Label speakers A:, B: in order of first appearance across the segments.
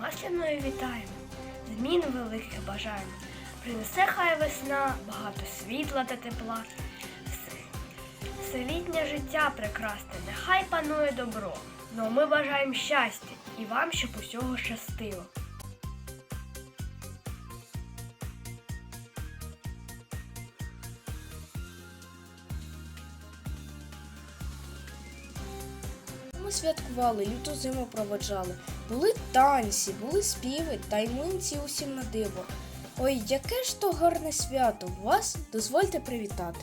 A: Масляною вітаємо, змін великих бажань. Принесе хай весна, багато світла та тепла. Все, все життя прекрасне, нехай панує добро. Ну ми бажаємо щастя і вам, щоб усього щастило.
B: Ми святкували, люту зиму проводжали. Були танці, були співи та й млинці усім на диво. Ой, яке ж то гарне свято! Вас дозвольте привітати.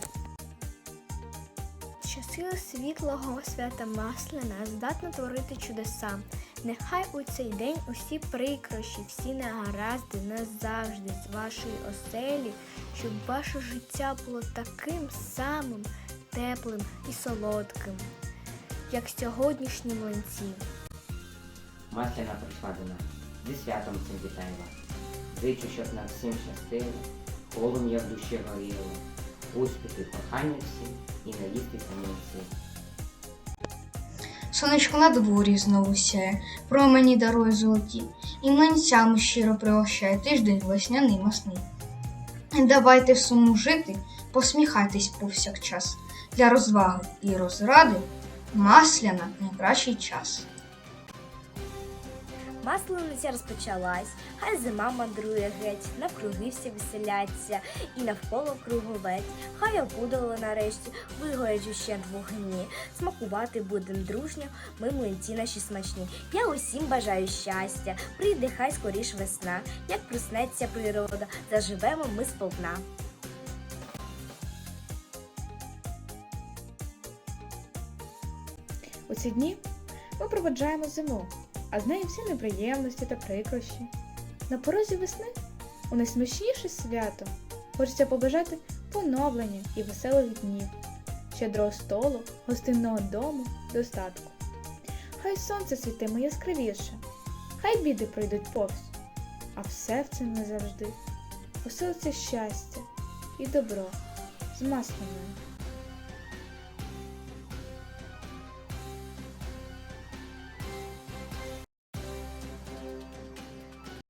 C: Щасливо світлого свята Масляна здатна творити чудеса. Нехай у цей день усі прикрощі, всі негаразди назавжди з вашої оселі, щоб ваше життя було таким самим теплим і солодким, як сьогоднішні млинці.
D: Масляна прийшла до нас. Зі святом цим вітаю вас. Зичу, щоб нам всім щастило, полум'я в душі горіло, успіхи, кохання всім і наїстися млинці.
E: Сонечко на дворі знову сяє, промені дарує золоті, і млинцями щиро пригощає тиждень весняний масний. Давайте суму жити, посміхайтесь повсякчас. Для розваги і розради масляна найкращий час.
C: Маслениця розпочалась, хай зима мандрує геть, навкруги всі веселяться, і навколо круговець, хай опудало нарешті, вигорять ущент вогні. Смакувати будем дружньо, ми млинці наші смачні. Я усім бажаю щастя, прийде хай скоріш весна, як проснеться природа, заживемо ми сповна.
F: У ці дні ми проведжаємо зиму, а з нею всі неприємності та прикрощі. На порозі весни у найсмачніше свято хочеться побажати поновлення і веселих днів, щедрого столу, гостинного дому, достатку. Хай сонце світиме яскравіше, хай біди пройдуть повз, а все в серці назавжди поселиться щастя і добро з масляною.